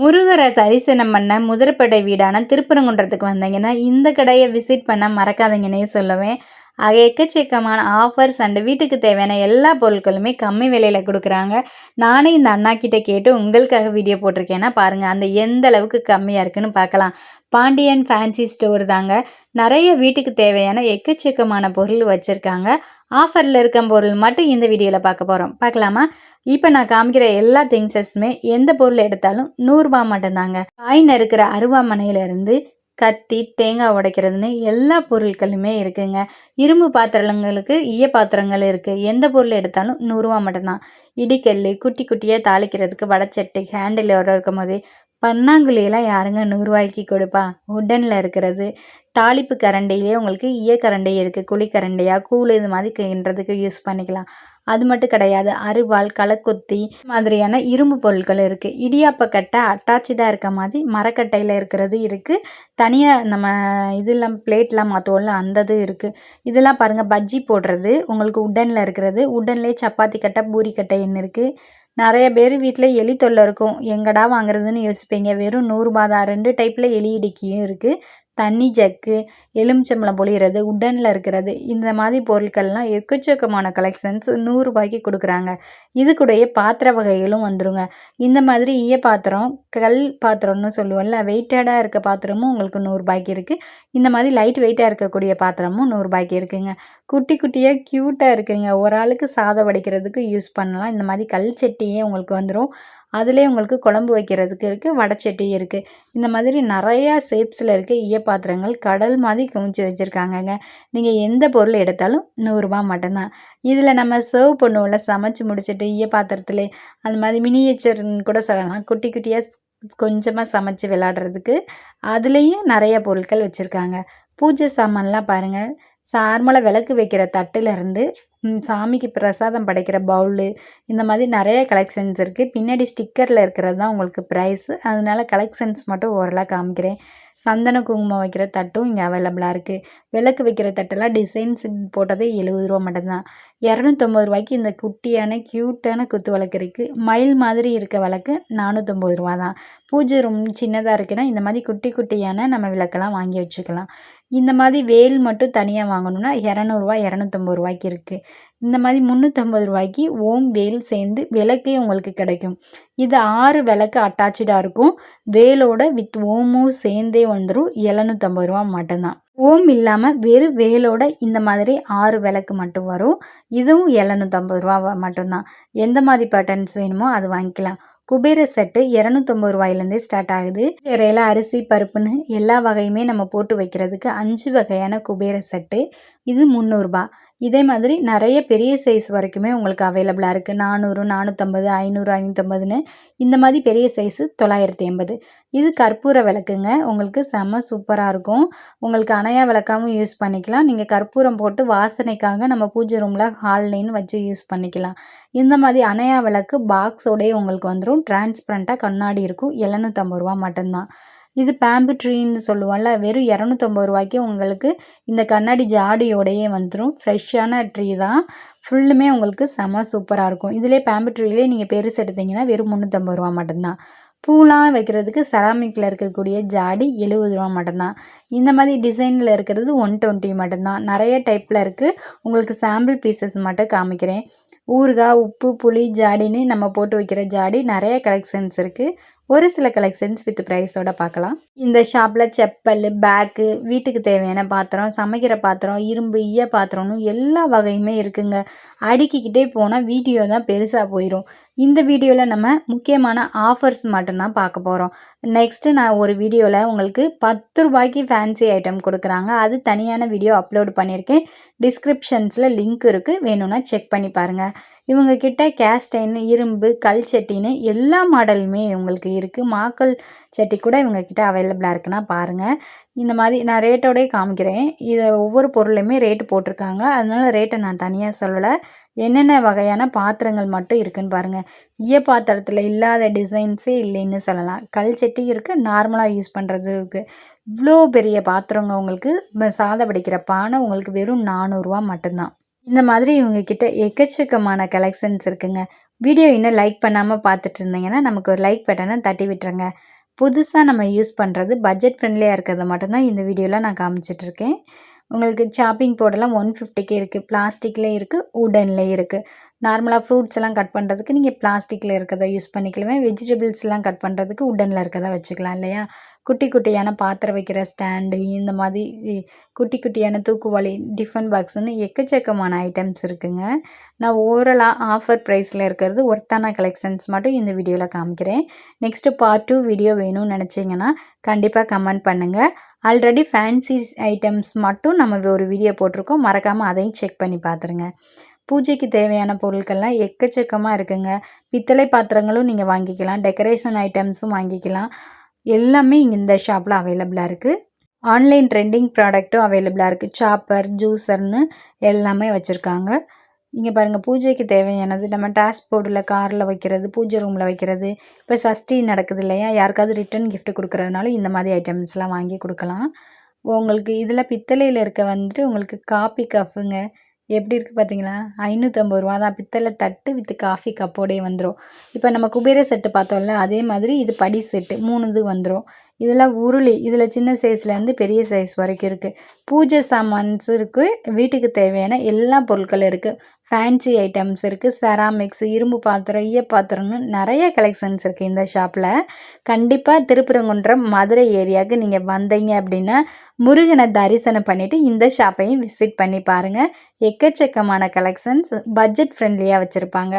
முருகரை தரிசனம் பண்ண முதற்படை வீடான திருப்பரங்குன்றத்துக்கு வந்தீங்கன்னா இந்த கடையை விசிட் பண்ண மறக்காதீங்கன்னே சொல்லுவேன். ஆக எக்கச்சக்கமான ஆஃபர்ஸ் அண்ட் வீட்டுக்கு தேவையான எல்லா பொருட்களுமே கம்மி விலையில் கொடுக்குறாங்க. நானே இந்த அண்ணா கிட்டே கேட்டு உங்களுக்காக வீடியோ போட்டிருக்கேன்னா பாருங்கள் அந்த எந்த அளவுக்கு கம்மியாக இருக்குன்னு பார்க்கலாம். பாண்டியன் ஃபேன்சி ஸ்டோர் தாங்க. நிறைய வீட்டுக்கு தேவையான எக்கச்சக்கமான பொருள் வச்சுருக்காங்க. ஆஃபரில் இருக்க பொருள் மட்டும் இந்த வீடியோவில் பார்க்க போகிறோம் பார்க்கலாமா? இப்போ நான் காமிக்கிற எல்லா திங்ஸஸுமே எந்த பொருள் எடுத்தாலும் நூறுரூபா மட்டும்தாங்க. காய் இருக்கிற அருவாமனையிலேருந்து கத்தி தேங்காய் உடைக்கிறதுன்னு எல்லா பொருட்களுமே இருக்குங்க. இரும்பு பாத்திரங்களுக்கு ஈய பாத்திரங்கள் இருக்குது எந்த பொருள் எடுத்தாலும் நூறுரூவா மட்டும்தான். இடிக்கல் குட்டி குட்டியாக தாளிக்கிறதுக்கு வடச்சட்டி ஹேண்டில் இருக்கும் போதே பன்னாங்குழியெல்லாம் யாருங்க நூறுரூவாய்க்கு கொடுப்பா? உடனில் இருக்கிறது. தாளிப்பு கரண்டிலே உங்களுக்கு ஈய இருக்குது குழிக்கரண்டையாக கூழ் இது மாதிரி கிண்டுறதுக்கு யூஸ் பண்ணிக்கலாம். அது மட்டும் கிடையாது. அருவாள் களக்குத்தி மாதிரியான இரும்பு பொருட்கள் இருக்குது இடியாப்ப கட்டை அட்டாச்சாக இருக்க மாதிரி மரக்கட்டையில் இருக்கிறது இருக்குது தனியாக நம்ம இதெல்லாம் பிளேட்லாம் மாற்றுவோம்ல அந்த இதுவும் இருக்குது இதெல்லாம் பாருங்கள் பஜ்ஜி போடுறது உங்களுக்கு உடனில் இருக்கிறது. உட்டன்லேயே சப்பாத்தி கட்டை பூரி கட்டைன்னு இருக்குது நிறைய பேர் வீட்டில் எலி தொல்லை இருக்கும். எங்கடா வாங்குறதுன்னு யோசிப்பீங்க. வெறும் நூறுரூபா தான் ரெண்டு டைப்பில் எலி இடிக்கியும் இருக்குது தண்ணி ஜக்கு எலுமிச்சம்பழம் பொழியிறது உட்டனில் இருக்கிறது இந்த மாதிரி பொருட்கள்லாம் எக்கச்சக்கமான கலெக்ஷன்ஸ் நூறுரூபாய்க்கு கொடுக்குறாங்க. இது கூடயே பாத்திர வகைகளும் வந்துருங்க. இந்த மாதிரி ஈய பாத்திரம் கல் பாத்திரம்னு சொல்லுவோம்ல வெயிட்டடாக இருக்க பாத்திரமும் உங்களுக்கு நூறுரூபாய்க்கு இருக்குது இந்த மாதிரி லைட் வெயிட்டாக இருக்கக்கூடிய பாத்திரமும் நூறுரூபாய்க்கு இருக்குதுங்க குட்டி குட்டியாக க்யூட்டாக இருக்குதுங்க ஒரு ஆளுக்கு சாதம் வடிக்கிறதுக்கு யூஸ் பண்ணலாம். இந்த மாதிரி கல் சட்டியே உங்களுக்கு வந்துடும் அதிலே உங்களுக்கு குழம்பு வைக்கிறதுக்கு இருக்குது வடச்சட்டி இருக்குது இந்த மாதிரி நிறையா ஷேப்ஸில் இருக்க ஈய பாத்திரங்கள் கடல் மாதிரி குமிச்சு வச்சுருக்காங்கங்க. நீங்கள் எந்த பொருள் எடுத்தாலும் நூறுரூபா மட்டும்தான். இதில் நம்ம சர்வ் பண்ணுவோம்ல சமைச்சு முடிச்சுட்டு ஈய பாத்திரத்துலே அந்த மாதிரி மினியேச்சர்னு கூட சொல்லலாம். குட்டி குட்டியாக கொஞ்சமாக சமைச்சு விளாடுறதுக்கு அதுலேயும் நிறைய பொருட்கள் வச்சுருக்காங்க. பூஜை சாமான்லாம் பாருங்கள் நார்மலாக விளக்கு வைக்கிற தட்டுலேருந்து சாமிக்கு பிரசாதம் படைக்கிற பவுலு இந்த மாதிரி நிறைய கலெக்ஷன்ஸ் இருக்குது பின்னாடி ஸ்டிக்கரில் இருக்கிறது தான் உங்களுக்கு ப்ரைஸு அதனால கலெக்ஷன்ஸ் மட்டும் ஓரலாக காமிக்கிறேன். சந்தன குங்குமம் வைக்கிற தட்டும் இங்கே அவைலபிளாக இருக்குது விளக்கு வைக்கிற தட்டெல்லாம் டிசைன்ஸ் போட்டதே எழுபது ரூபா மட்டும்தான். இரநூத்தொம்பது ரூபாய்க்கு இந்த குட்டியான க்யூட்டான குத்து விளக்கு இருக்குது மயில் மாதிரி இருக்க விளக்கு நானூற்றம்பது ரூபா தான் பூஜை ரூம் சின்னதாக இருக்குன்னா இந்த மாதிரி குட்டி குட்டியான நம்ம விளக்கெல்லாம் வாங்கி வச்சுக்கலாம். இந்த மாதிரி வேல் மட்டும் தனியாக வாங்கணுன்னா இரநூறுவா இரநூத்தம்பது ரூபாய்க்கு இருக்குது இந்த மாதிரி முந்நூற்றம்பது ரூபாய்க்கு ஓம் வேல் சேர்ந்து விளக்கே உங்களுக்கு கிடைக்கும். இது ஆறு விளக்கு அட்டாச்சாக இருக்கும். வேலோட வித் ஓமும் சேர்ந்தே வந்துடும் எழுநூற்றம்பது ரூபா மட்டும்தான். ஓம் இல்லாமல் வெறும் வேலோட இந்த மாதிரி ஆறு விளக்கு மட்டும் வரும். இதுவும் எழுநூற்றம்பது ரூபா மட்டும்தான். எந்த மாதிரி பேட்டர்ன்ஸ் வேணுமோ அது வாங்கிக்கலாம். குபேர செட்டு இரநூத்தொம்பது ரூபாயிலேருந்தே ஸ்டார்ட் ஆகுது. இறையில அரிசி பருப்புன்னு எல்லா வகையுமே நம்ம போட்டு வைக்கிறதுக்கு அஞ்சு வகையான குபேர செட்டு இது முந்நூறுரூபா இதே மாதிரி நிறைய பெரிய சைஸ் வரைக்குமே உங்களுக்கு அவைலபிளாக இருக்குது நானூறு நானூற்றம்பது ஐநூறு ஐநூற்றம்பதுன்னு இந்த மாதிரி பெரிய சைஸு தொள்ளாயிரத்தி எண்பது. இது கற்பூர விளக்குங்க. உங்களுக்கு செம்ம சூப்பராக இருக்கும். உங்களுக்கு அணையா விளக்காகவும் யூஸ் பண்ணிக்கலாம். நீங்கள் கற்பூரம் போட்டு வாசனைக்காக நம்ம பூஜை ரூமில் ஹால்லைன்னு வச்சு யூஸ் பண்ணிக்கலாம். இந்த மாதிரி அணையா விளக்கு பாக்ஸோடய உங்களுக்கு வந்துடும் டிரான்ஸ்பரண்ட்டாக கண்ணாடி இருக்கும். எழுநூற்றம்பது ரூபா மட்டும்தான். இது பேம்பு ட்ரீன்னு சொல்லுவோம்ல வெறும் இரநூத்தம்பது ரூபாய்க்கு உங்களுக்கு இந்த கண்ணாடி ஜாடியோடையே வந்துடும் ஃப்ரெஷ்ஷான ட்ரீ தான். ஃபுல்லுமே உங்களுக்கு செம சூப்பராக இருக்கும். இதிலே பேம்பு ட்ரீலே நீங்கள் பெருசு எடுத்தீங்கன்னா வெறும் முந்நூற்றம்பது ரூபா மட்டும்தான். பூலாம் வைக்கிறதுக்கு செராமிக்கில் இருக்கக்கூடிய ஜாடி எழுபது ரூபா மட்டும்தான். இந்த மாதிரி டிசைனில் இருக்கிறது ஒன் டுவெண்ட்டி மட்டும்தான். நிறைய டைப்பில் இருக்குது உங்களுக்கு சாம்பிள் பீசஸ் மட்டும் காமிக்கிறேன். ஊறுகாய் உப்பு புளி ஜாடின்னு நம்ம போட்டு வைக்கிற ஜாடி நிறைய கலெக்ஷன்ஸ் இருக்குது ஒரு சில கலெக்ஷன்ஸ் வித் ப்ரைஸோட பார்க்கலாம். இந்த ஷாப்பில் செப்பல் பேக்கு வீட்டுக்கு தேவையான பாத்திரம் சமைக்கிற பாத்திரம் இரும்பு ஈய பாத்திரம்னு எல்லா வகையுமே இருக்குங்க. அடுக்கிக்கிட்டே போனால் வீடியோ தான் பெருசாக போயிடும் இந்த வீடியோவில் நம்ம முக்கியமான ஆஃபர்ஸ் மட்டும்தான் பார்க்க போகிறோம் நெக்ஸ்ட்டு நான் ஒரு வீடியோவில் உங்களுக்கு பத்து ரூபாய்க்கு ஃபேன்சி ஐட்டம் கொடுக்குறாங்க. அது தனியான வீடியோ அப்லோட் பண்ணியிருக்கேன். டிஸ்கிரிப்ஷன்ஸில் லிங்க் இருக்குது வேணும்னா செக் பண்ணி பாருங்கள் இவங்க கிட்ட கேஸ்டைன் இரும்பு கல் சட்டின்னு எல்லா மாடலுமே உங்களுக்கு இருக்குது மாக்கல் சட்டி கூட இவங்க கிட்ட அவைலபிளாக இருக்குன்னா பாருங்கள் இந்த மாதிரி நான் ரேட்டோடய காமிக்கிறேன். இதை ஒவ்வொரு பொருளையுமே ரேட்டு போட்டிருக்காங்க. அதனால ரேட்டை நான் தனியாக சொல்லலை. என்னென்ன வகையான பாத்திரங்கள் மட்டும் இருக்குதுன்னு பாருங்கள் ஈய பாத்திரத்தில் இல்லாத டிசைன்ஸே இல்லைன்னு சொல்லலாம். கல் சட்டி இருக்குது நார்மலாக யூஸ் பண்ணுறது இருக்குது இவ்வளோ பெரிய பாத்திரங்க உங்களுக்கு. சாதம் வடிக்கிற பானை உங்களுக்கு வெறும் நானூறுரூவா மட்டும்தான். இந்த மாதிரி இவங்கக்கிட்ட எக்கச்சக்கமான கலெக்ஷன்ஸ் இருக்குங்க. வீடியோ இன்னும் லைக் பண்ணாமல் பார்த்துட்டு இருந்தீங்கன்னா நமக்கு ஒரு லைக் பட்டனை தட்டி விட்டுருங்க. புதுசாக நம்ம யூஸ் பண்ணுறது பட்ஜெட் ஃப்ரெண்ட்லியாக இருக்கிறத மட்டும்தான் இந்த வீடியோவில் நான் காமிச்சிட்ருக்கேன். உங்களுக்கு ஷாப்பிங் போர்டெல்லாம் ஒன் ஃபிஃப்டிக்கு இருக்குது பிளாஸ்டிக்லேயும் இருக்குது உடனில் இருக்குது நார்மலாக ஃப்ரூட்ஸ் எல்லாம் கட் பண்ணுறதுக்கு நீங்கள் பிளாஸ்டிக்கில் இருக்கிறத யூஸ் பண்ணிக்கலாமே. வெஜிடபிள்ஸ்லாம் கட் பண்ணுறதுக்கு உடனில் இருக்கிறத வச்சுக்கலாம் இல்லையா? குட்டி குட்டியான பாத்திரம் வைக்கிற ஸ்டாண்டு இந்த மாதிரி குட்டி குட்டியான தூக்குவாளி டிஃபன் பாக்ஸ்னு எக்கச்சக்கமான ஐட்டம்ஸ் இருக்குங்க. நான் ஓவரலாக ஆஃபர் ப்ரைஸில் இருக்கிறது ஒர்த்தான கலெக்ஷன்ஸ் மட்டும் இந்த வீடியோவில் காமிக்கிறேன். நெக்ஸ்ட்டு பார்ட் டூ வீடியோ வேணும்னு நினச்சிங்கன்னா கண்டிப்பாக கமெண்ட் பண்ணுங்கள் ஆல்ரெடி ஃபேன்சி ஐட்டம்ஸ் மட்டும் நம்ம ஒரு வீடியோ போட்டிருக்கோம். மறக்காமல் அதையும் செக் பண்ணி பார்த்துருங்க. பூஜைக்கு தேவையான பொருட்கள்லாம் எக்கச்சக்கமாக இருக்குங்க. பித்தளை பாத்திரங்களும் நீங்கள் வாங்கிக்கலாம். டெக்கரேஷன் ஐட்டம்ஸும் வாங்கிக்கலாம். எல்லாமே இங்கே இந்த ஷாப்பில் அவைலபிளாக இருக்குது ஆன்லைன் ட்ரெண்டிங் ப்ராடக்ட்டும் அவைலபிளாக இருக்குது சாப்பர் ஜூஸர்னு எல்லாமே வச்சுருக்காங்க. இங்கே பாருங்கள் பூஜைக்கு தேவையானது நம்ம டேஷ்போர்டில் காரில் வைக்கிறது பூஜை ரூமில் வைக்கிறது. இப்போ சஷ்டி நடக்குது இல்லையா? யாருக்காவது ரிட்டன் கிஃப்ட் கொடுக்குறதுனால இந்த மாதிரி ஐட்டம்ஸ்லாம் வாங்கி கொடுக்கலாம். உங்களுக்கு இதில் பித்தளையில் இருக்க வந்துட்டு உங்களுக்கு காப்பி கஃப்புங்க எப்படி இருக்குது பார்த்தீங்களா? ஐநூற்றம்பது ரூபா தான். பித்தளை தட்டு வித் காஃபி கப்போடே வந்துடும் இப்போ நம்ம குபேர செட்டு பார்த்தோம்ல அதே மாதிரி இது படி செட்டு மூணு இது வந்துடும் இதில் உருளி இதில் சின்ன சைஸ்லேருந்து பெரிய சைஸ் வரைக்கும் இருக்குது பூஜை சாமான்ஸ் இருக்குது வீட்டுக்கு தேவையான எல்லா பொருட்களும் இருக்குது ஃபேன்சி ஐட்டம்ஸ் இருக்குது செராமிக்ஸ் இரும்பு பாத்திரம் ஈய பாத்திரம்னு நிறைய கலெக்ஷன்ஸ் இருக்குது இந்த ஷாப்பில் கண்டிப்பாக திருப்பரங்குன்றம் மதுரை ஏரியாவுக்கு நீங்கள் வந்தீங்க அப்படின்னா முருகனை தரிசனம் பண்ணிவிட்டு இந்த ஷாப்பையும் விசிட் பண்ணி பாருங்கள் எக்கச்சக்கமான கலெக்ஷன்ஸ் பட்ஜெட் ஃப்ரெண்ட்லியாக வச்சுருப்பாங்க.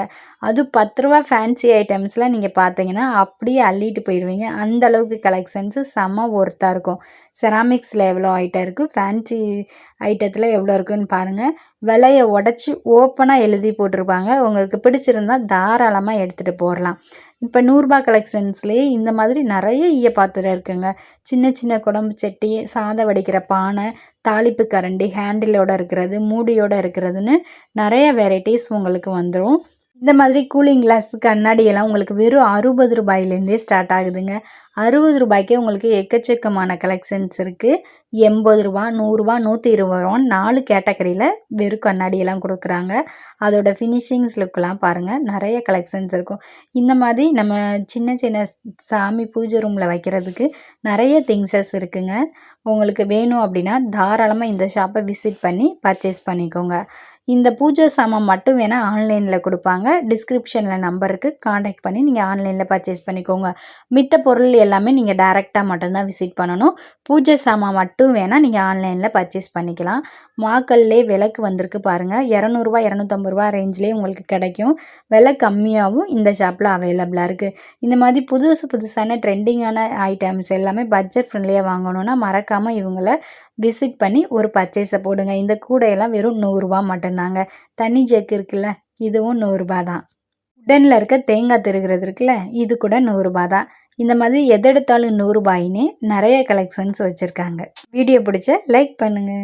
அது பத்து ரூபா ஃபேன்சி ஐட்டம்ஸ்லாம் நீங்கள் பார்த்தீங்கன்னா அப்படியே அள்ளிட்டு போயிடுவீங்க அந்த அளவுக்கு கலெக்ஷன்ஸு செம்ம ஒர்த்தாக இருக்கும். செராமிக்ஸில் எவ்வளோ ஐட்டம் இருக்குது ஃபேன்சி ஐட்டத்தில் எவ்வளோ இருக்குன்னு பாருங்கள் விலையை உடச்சி ஓப்பனாக எழுதி போட்டிருப்பாங்க. உங்களுக்கு பிடிச்சிருந்தால் தாராளமாக எடுத்துகிட்டு போடலாம் இப்போ நூறுரூபா கலெக்ஷன்ஸ்லேயே இந்த மாதிரி நிறைய ஈய பாத்திரம் இருக்குங்க. சின்ன சின்ன குழம்பு சட்டி சாதம் வடிக்கிற பானை தாளிப்பு கரண்டி ஹேண்டிலோடு இருக்கிறது மூடியோடு இருக்கிறதுன்னு நிறைய வெரைட்டிஸ் உங்களுக்கு வந்துடும் இந்த மாதிரி கூலிங் கிளாஸ் கண்ணாடியெல்லாம் உங்களுக்கு வெறும் அறுபது ரூபாயிலேருந்தே ஸ்டார்ட் ஆகுதுங்க. அறுபது ரூபாய்க்கே உங்களுக்கு எக்கச்சக்கமான கலெக்ஷன்ஸ் இருக்குது எண்பது ரூபா நூறுரூவா நூற்றி இருபது ரூபா நாலு கேட்டகரியில் வெறும் கண்ணாடியெல்லாம் கொடுக்குறாங்க. அதோட ஃபினிஷிங்ஸ் லுக்கெலாம் பாருங்கள் நிறைய கலெக்ஷன்ஸ் இருக்கும். இந்த மாதிரி நம்ம சின்ன சின்ன சாமி பூஜை ரூமில் வைக்கிறதுக்கு நிறைய திங்ஸஸ் இருக்குங்க. உங்களுக்கு வேணும் அப்படின்னா தாராளமாக இந்த ஷாப்பை விசிட் பண்ணி பர்ச்சேஸ் பண்ணிக்கோங்க. இந்த பூஜை சாமான் மட்டும் வேணால் ஆன்லைனில் கொடுப்பாங்க. டிஸ்கிரிப்ஷனில் நம்பருக்கு காண்டாக்ட் பண்ணி நீங்கள் ஆன்லைனில் பர்ச்சேஸ் பண்ணிக்கோங்க. மித்த பொருள் எல்லாமே நீங்கள் டேரெக்டாக மட்டும்தான் விசிட் பண்ணணும். பூஜை சாமான் மட்டும் வேணால் நீங்கள் ஆன்லைனில் பர்ச்சேஸ் பண்ணிக்கலாம். மாக்கல்லே விலைக்கு வந்திருக்கு பாருங்கள் இரநூறுவா இரநூத்தம்பது ரூபா ரேஞ்சிலே உங்களுக்கு கிடைக்கும். விலை கம்மியாகவும் இந்த ஷாப்பில் அவைலபிளாக இருக்குது இந்த மாதிரி புதுசு புதுசான ட்ரெண்டிங்கான ஐட்டம்ஸ் எல்லாமே பட்ஜெட் ஃப்ரெண்ட்லியாக வாங்கணுன்னா மறக்காமல் இவங்கள விசிட் பண்ணி ஒரு பர்ச்சேஸை போடுங்க. இந்த கூடையெல்லாம் வெறும் நூறுரூவா மட்டும்தாங்க. தண்ணி ஜெக் இருக்குல்ல இதுவும் நூறுரூபா தான். உடனில் இருக்க தேங்காய் திருகிறது இருக்குல்ல இது கூட நூறுரூபா தான். இந்த மாதிரி எதெடுத்தாலும் நூறுரூபாயின்னு நிறைய கலெக்ஷன்ஸ் வச்சுருக்காங்க. வீடியோ பிடிச்ச லைக் பண்ணுங்கள்